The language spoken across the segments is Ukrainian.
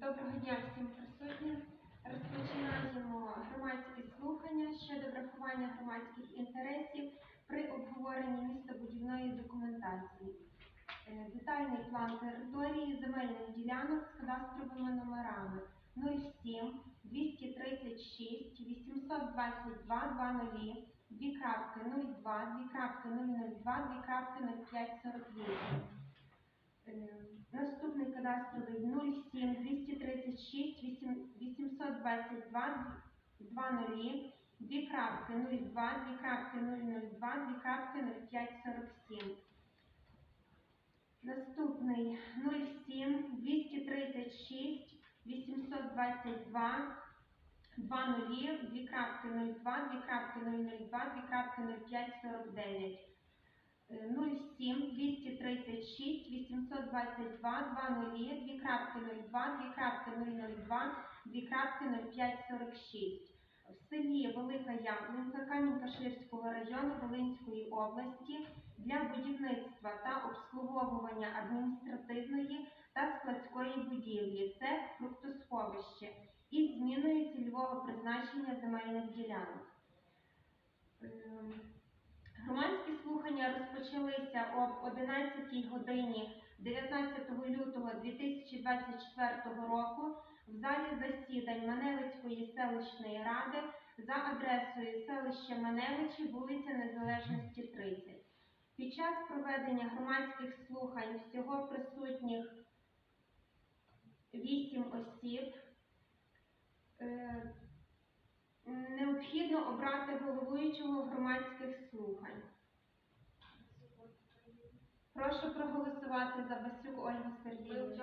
Доброго дня всім присутнім. Розпочинаємо громадські слухання щодо врахування громадських інтересів при обговоренні містобудівної документації. Е, Детальний план території земельних ділянок з кадастровими номерами 07 236 822 00 2.02, 2.002, 2.0548. Е, Наступний кадастровий 07 236 8 822 20 2 крапки 02, 2 крапки 002, 2 крапки 0547. Наступний 07 236 822 20 2 крапки 02, 2 крапки 002, 2 крапки 0549. 07 236 822 20 2 крапки 02 2 крапки 002 2 крапки 0546 в селі Велика Яблунька Камінь-Каширського району Волинської області для будівництва та обслуговування адміністративної та складської будівлі. Це фруктосховище із зміною цільового призначення земельних ділянок. Громадські слухання розпочалися об 11 годині 19 лютого 2024 року в залі засідань Маневицької селищної ради за адресою селища Маневичі, вулиця Незалежності 30. Під час проведення громадських слухань всього присутніх 8 осіб. Необхідно обрати головуючого громадських слухань. Прошу проголосувати за Басюк Ольгу Сергіївну.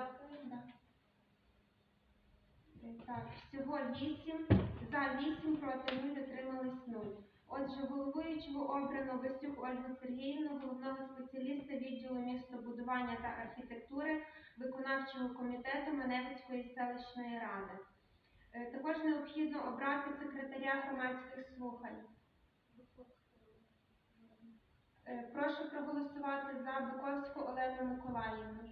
Так, всього 8, за 8, проти 0, утримались 0. Отже, головуючого обрано Басюк Ольгу Сергіївну, головного спеціаліста відділу містобудування та архітектури виконавчого комітету Маневицької селищної ради. Е, Також необхідно обрати секретаря громадських слухань. Е, Прошу проголосувати за Буковську Олену Миколаївну.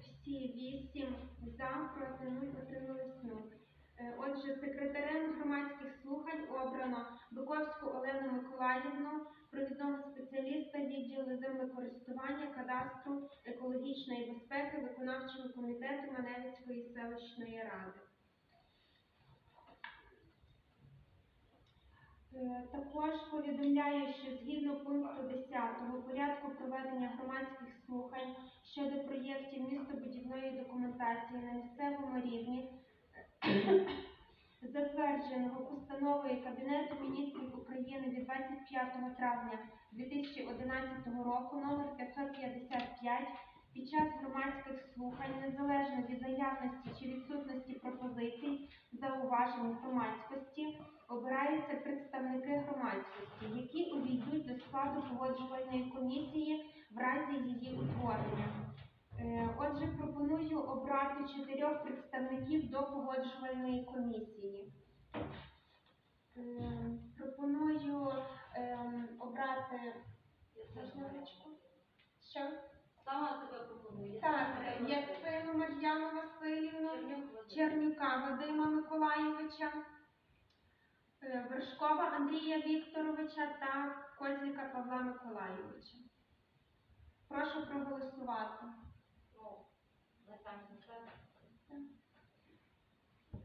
Всі вісім за, проти нуль, утримались нуль. Е, Отже, секретарем громадських слухань обрано Буковську Олену Миколаївну, провідного спеціаліста відділу землекористування, кадастру, екологічної безпеки виконавчого комітету Маневицької селищної ради. Е, Також повідомляю, що згідно пункту 10 порядку проведення громадських слухань щодо проєктів містобудівної документації на місцевому рівні, затвердженого постановою Кабінету міністрів України від 25 травня 2011 року номер 555 під час громадських слухань, незалежно від наявності чи відсутності пропозицій, зауважень громадськості, обираються представники громадськості, які увійдуть до складу погоджувальної комісії в разі її утворення. Е, Отже, пропоную обрати чотирьох представників до погоджувальної комісії. Е, Пропоную ем, обрати? Що? Сама себе пропонує. Так, Мар'яну Васильівну, Чернюка Вадима Миколайовича, е, Вершкова Андрія Вікторовича та Козліка Павла Миколайовича. Прошу проголосувати. Ну.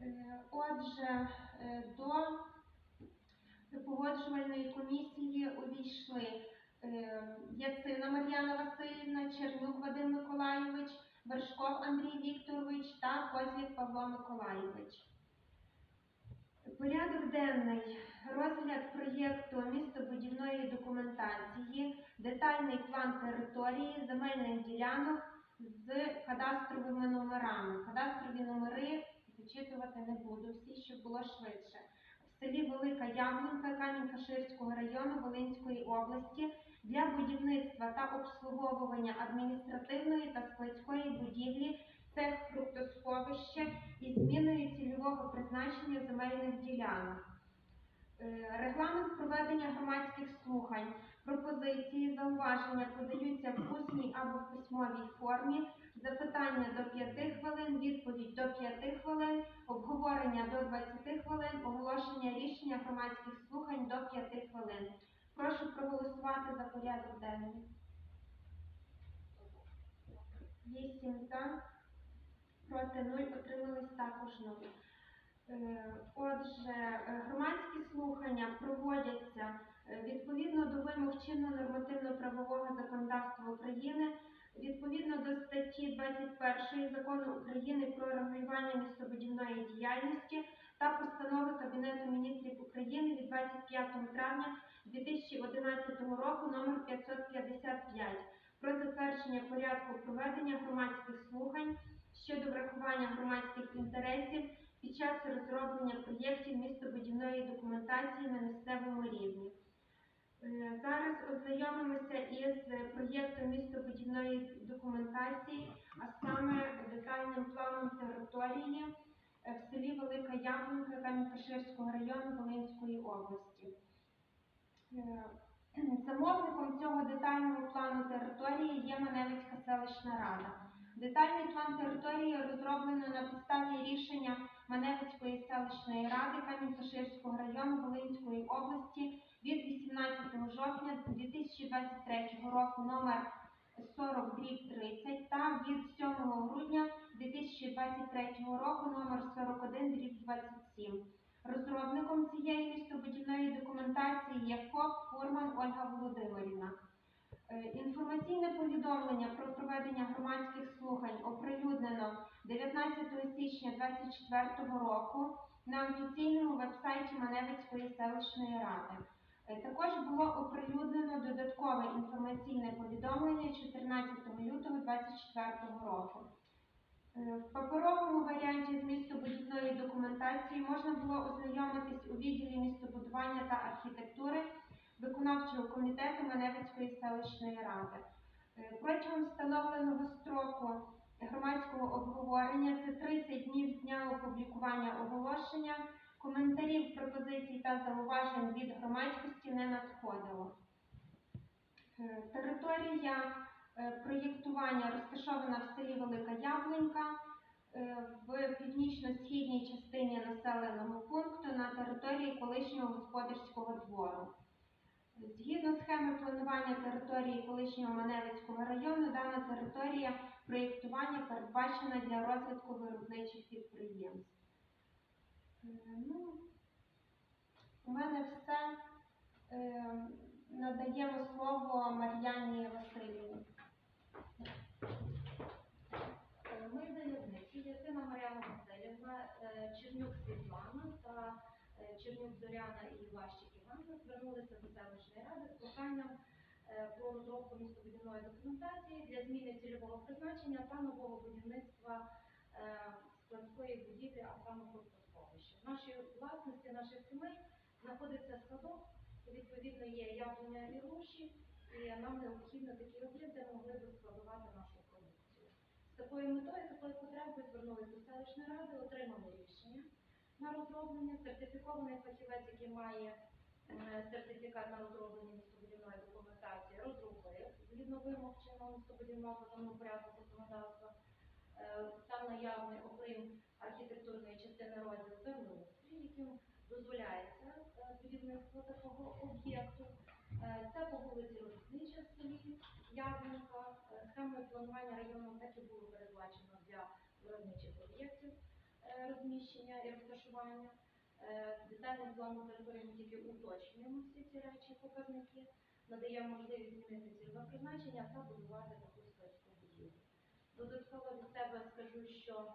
Е, Отже, е, до погоджувальної комісії увійшли Яцина Мар'яна Васильівна, Чернюк Вадим Миколайович, Вершков Андрій Вікторович та Козлік Павло Миколайович. Порядок денний. Розгляд проєкту містобудівної документації, детальний план території, земельних ділянок з кадастровими номерами. Кадастрові номери зачитувати не буду всі, щоб було швидше. В селі Велика Яблунька Камінь-Каширського району Волинської області для будівництва та обслуговування адміністративної та складської будівлі цех фруктосховище із зміною цільового призначення земельних ділянок. Е, Регламент проведення громадських слухань. Пропозиції, зауваження подаються в усній або в письмовій формі. Запитання до 5 хвилин, відповідь до 5 хвилин, обговорення до 20 хвилин, оголошення рішення громадських слухань до 5 хвилин. Прошу проголосувати за порядок денний. 8 за, проти 0, отримались також 0. Е, Отже, е, громадські слухання проводяться е, відповідно до вимог чинного нормативно-правового законодавства України, відповідно до статті 21 Закону України про регулювання містобудівної діяльності та постанови Кабінету міністрів України від 25 травня 2011 року номер 555 про затвердження порядку проведення громадських слухань щодо врахування громадських інтересів під час розроблення проєктів містобудівної документації на місцевому рівні. Е, Зараз ознайомимося із проєктом містобудівної документації, а саме детальним планом території е, в селі Велика Яблунка Кам'янка-Ширського району Волинської області. Е, Замовником цього детального плану території є Маневицька селищна рада. Детальний план території розроблено на підставі рішення Маневицької селищної ради Кам'янка-Ширського району Волинської області від 18 жовтня 2023 року номер 40 30 та від 7 грудня 2023 року номер 41 27. Розробником цієї містобудівної документації є ФОП Фурман Ольга Володимирівна. Е, Інформаційне повідомлення про проведення громадських слухань оприлюднено 19 січня 2024 року на офіційному вебсайті Маневицької селищної ради. Е, Також було оприлюднено додаткове інформаційне повідомлення 14 лютого 2024 року. Е, В паперовому варіанті з містобудівної документації можна було ознайомитись у відділі містобудування та архітектури виконавчого комітету Маневицької селищної ради. Е, Протягом встановленого строку громадського обговорення це 30 днів з дня опублікування оголошення. Коментарів, пропозицій та зауважень від громадськості не надходило. Е, Територія е, проєктування розташована в селі Велика Яблунька в північно-східній частині населеного пункту на території колишнього господарського двору. Згідно схеми планування території колишнього Маневицького району, дана територія проєктування передбачена для розвитку виробничих підприємств. Е, Ну, у мене все. Е, Надаємо слово Мар'яні Васильівні. Е, Ми заявники, Ясина Мар'яна Васильівна, Чернюк Світлана та Чернюк Зоряна і Іващик Іванна звернулися до селищної ради з проханням е, про розробку містобудівної документації для зміни цільового призначення та нового будівництва е, складської будівлі, а саме культосховища. В нашій власності наших сімей знаходиться садок, відповідно є яблуня і груші, і нам необхідно такий об'єкт, де могли би складувати нашу продукцію. З такою метою, такою потребою звернулися до селищної ради, отримали рішення на розроблення. Сертифікований фахівець, який має сертифікат на розроблення містобудівної документації, розробив згідно вимог чинного містобудівного законного порядку законодавства. Е, Там наявний, окрім архітектурної частини розділ землеустрій, яким дозволяється е, будівництво такого об'єкту. Е, Це по вулиці Робітнича в селі Яблунка. Е, Схемою планування району так і було передбачено для виробничих об'єктів е, розміщення і розташування. Е, Детальним планом території ми тільки уточнюємо всі ці речі, показники, надаємо можливість змінити цільове призначення та будувати таку складську будівлю. Додатково від себе скажу, що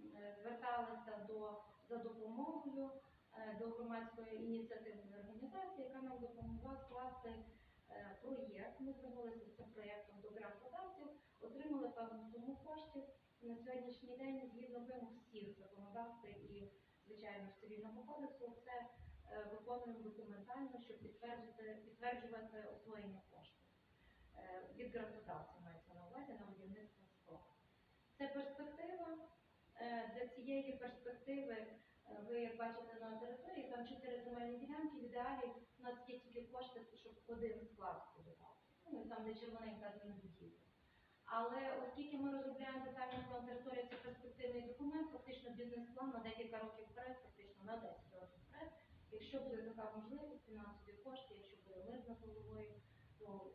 е, зверталися до за допомогою е, до громадської ініціативної організації, яка нам допомогла скласти проєкт. Ми звернулися з цим проєктом до грантодавців, отримали певну суму коштів. На сьогоднішній день, згідно вимог всіх законодавства і, звичайно, ж, цивільного кодексу, це е, виконуємо документально, щоб підтверджувати освоєння коштів. Е, Від грантодавця мається на увазі на будівництво СТО. Це перспектива. Е, Для цієї перспективи ви як бачите на території, там чотири земельні ділянки. В ідеалі у нас є тільки кошти, щоб один склад будувати. Ну, там де червоненька адмінбудівля. Але оскільки ми розробляємо детальний план територія це перспективний документ, фактично бізнес-план на декілька років вперед, фактично на 10 років вперед. Якщо буде така можливість, фінансові кошти, якщо буде мир над головою, то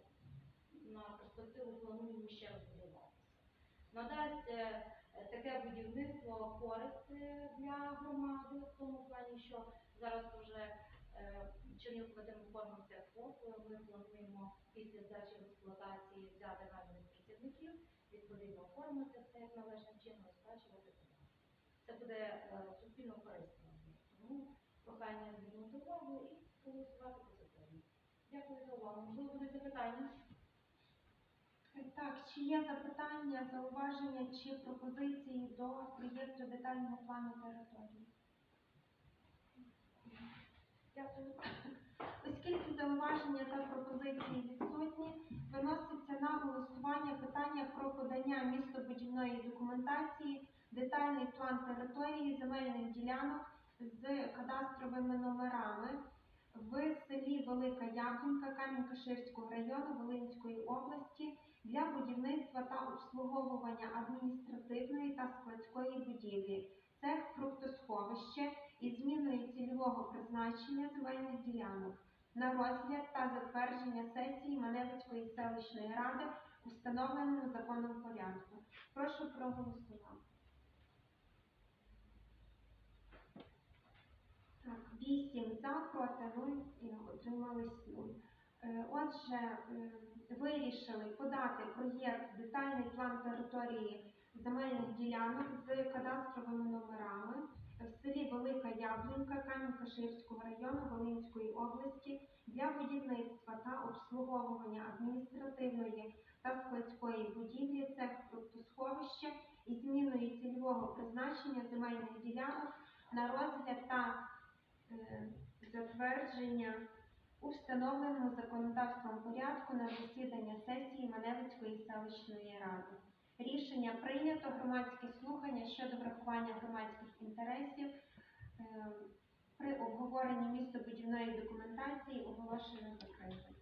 на перспективу плануємо ще розбудуватися. Надасть е, таке будівництво користь е, для громади в тому плані, що зараз вже е, Чернігів Вадим оформився ФОП, ми плануємо після здачі в експлуатації взяти працівників, відповідно оформити все як належним чином і сплачувати податки. Це буде е, суспільно корисно. Тому прохання звернути увагу і проголосувати позитивно. Дякую за увагу. Можливо, будуть запитання? Так, чи є запитання, зауваження чи пропозиції до проєкту детального плану території? Дякую. Оскільки зауваження та пропозиції відсутні, виноситься на голосування питання про подання містобудівної документації, детальний план території земельних ділянок з кадастровими номерами в селі Велика Яблунька Камінь-Каширського району Волинської області для будівництва та обслуговування адміністративної та складської будівлі. Цех фруктосховище із зміною цільового призначення земельних ділянок на розгляд та затвердження сесії Маневицької селищної ради у законом порядку. Прошу проголосувати. Так, вісім за, проти нуль і утримались нуль. Е, Отже, е, вирішили подати проєкт детальний план території земельних ділянок з кадастровими номерами в селі Велика Яблунька Камінь-Каширського району Волинської області для будівництва та обслуговування адміністративної та складської будівлі цех фруктосховище із зміною цільового призначення земельних ділянок на розгляд та е, затвердження у встановленому законодавством порядку на засідання сесії Маневицької селищної ради. Рішення прийнято громадські слухання щодо врахування громадських інтересів е, при обговоренні містобудівної документації оголошено закритим.